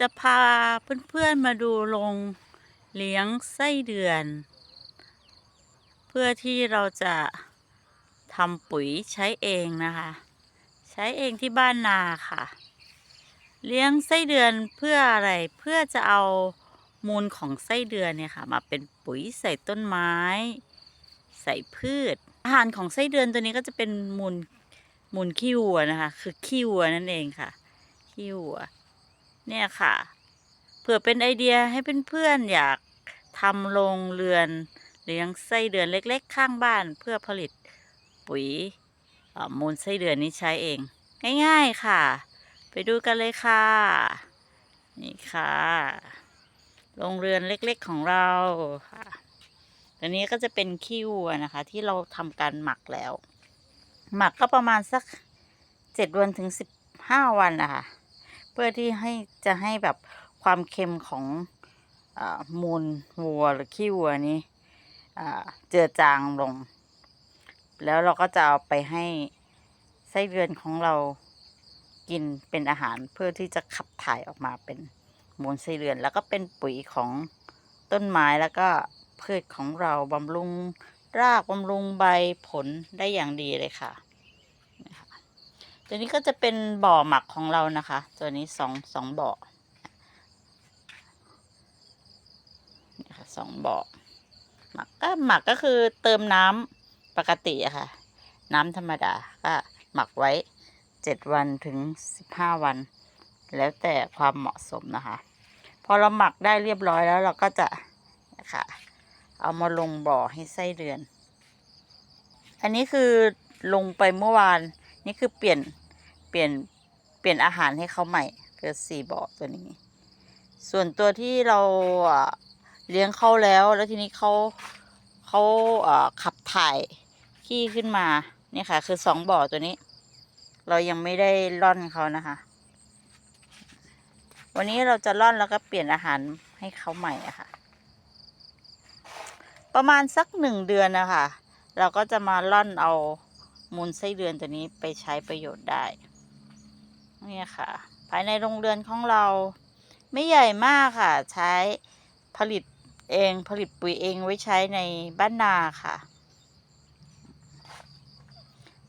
จะพาเพื่อนๆมาดูโรงเลี้ยงไส้เดือน เพื่อที่เราจะทำปุ๋ยใช้เองนะคะ ใช้เองที่บ้านนาค่ะ เลี้ยงไส้เดือนเพื่ออะไรเพื่อจะเอามูลของไส้เดือนเนี่ยค่ะ มาเป็นปุ๋ยใส่ต้นไม้ ใส่พืช อาหารของไส้เดือนตัวนี้ก็จะเป็นมูลมูลขี้วัวนะคะ คือขี้วัวนั่นเองค่ะขี้วัว เนี่ยค่ะ เผื่อเป็นไอเดียให้เพื่อนๆอยากทำโรงเรือนเลี้ยงไส้เดือนเล็กๆ ข้างบ้านเพื่อผลิตปุ๋ยมูลไส้เดือนนี้ใช้เอง ง่ายๆค่ะ ไปดูกันเลยค่ะ นี่ค่ะโรงเรือนเล็กๆของเราค่ะตัวนี้ก็จะเป็นขี้วัวนะคะ ที่เราทำการหมักแล้ว หมักก็ประมาณสักเจ็ดวันถึงสิบห้าวันนะคะ เพื่อที่ให้จะให้แบบความเค็มของอมูลวัวหรือขี้วัวนี้เจือจางลง แล้วเราก็จะเอาไปให้ไส้เดือนของเรากินเป็นอาหารเพื่อที่จะขับถ่ายออกมาเป็นมูลไส้เดือน แล้วก็เป็นปุ๋ยของต้นไม้แล้วก็พืชของเราบำรุงรากบำรุงใบผลได้อย่างดีเลยค่ะ ตัวนี้ก็จะเป็นบ่อหมักของเรานะคะ ตัวนี้สองสองบ่อนี่ค่ะสองบ่อหมักก็หมักก็คือเติมน้ำปกติอะค่ะ น้ำธรรมดาก็หมักไว้เจ็ดวันถึงสิบห้าวัน แล้วแต่ความเหมาะสมนะคะ พอเราหมักได้เรียบร้อยแล้วเราก็จะนะคะเอามาลงบ่อให้ไส้เดือน อันนี้คือลงไปเมื่อวาน นี่คือเปลี่ยน เปลี่ยนเปลี่ยนอาหารให้เขาใหม่คือสี่บ่อตัวนี้ ส่วนตัวที่เราเลี้ยงเขาแล้ว แล้วทีนี้เขาเขาขับถ่ายขี้ขึ้นมาเนี่ยค่ะ คือสองบ่อตัวนี้ เรายังไม่ได้ร่อนเขานะคะ วันนี้เราจะร่อนแล้วก็เปลี่ยนอาหารให้เขาใหม่อะค่ะ ประมาณสักหนึ่งเดือนนะคะ เราก็จะมาล่อนเอามูลไส้เดือนตัวนี้ไปใช้ประโยชน์ได้ นี่ค่ะ ภายในโรงเรือนของเรา ไม่ใหญ่มากค่ะ ใช้ผลิตเองผลิตปุ๋ยเองไว้ใช้ในบ้านนาค่ะ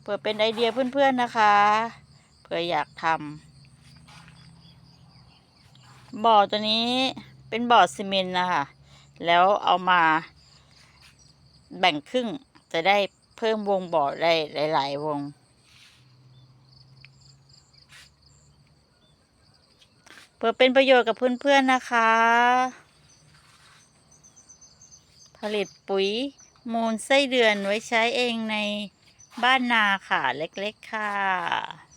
เพื่อเป็นไอเดียเพื่อนๆนะคะ เผื่ออยากทำบ่อตัวนี้เป็นบ่อซีเมนต์นะคะ แล้วเอามาแบ่งครึ่งจะได้เพิ่มวงบ่อได้หลาย ๆ วง เพื่อเป็นประโยชน์กับเพื่อนๆนะคะ ผลิตปุ๋ยมูลไส้เดือนไว้ใช้เองในบ้านนาค่ะเล็กๆค่ะ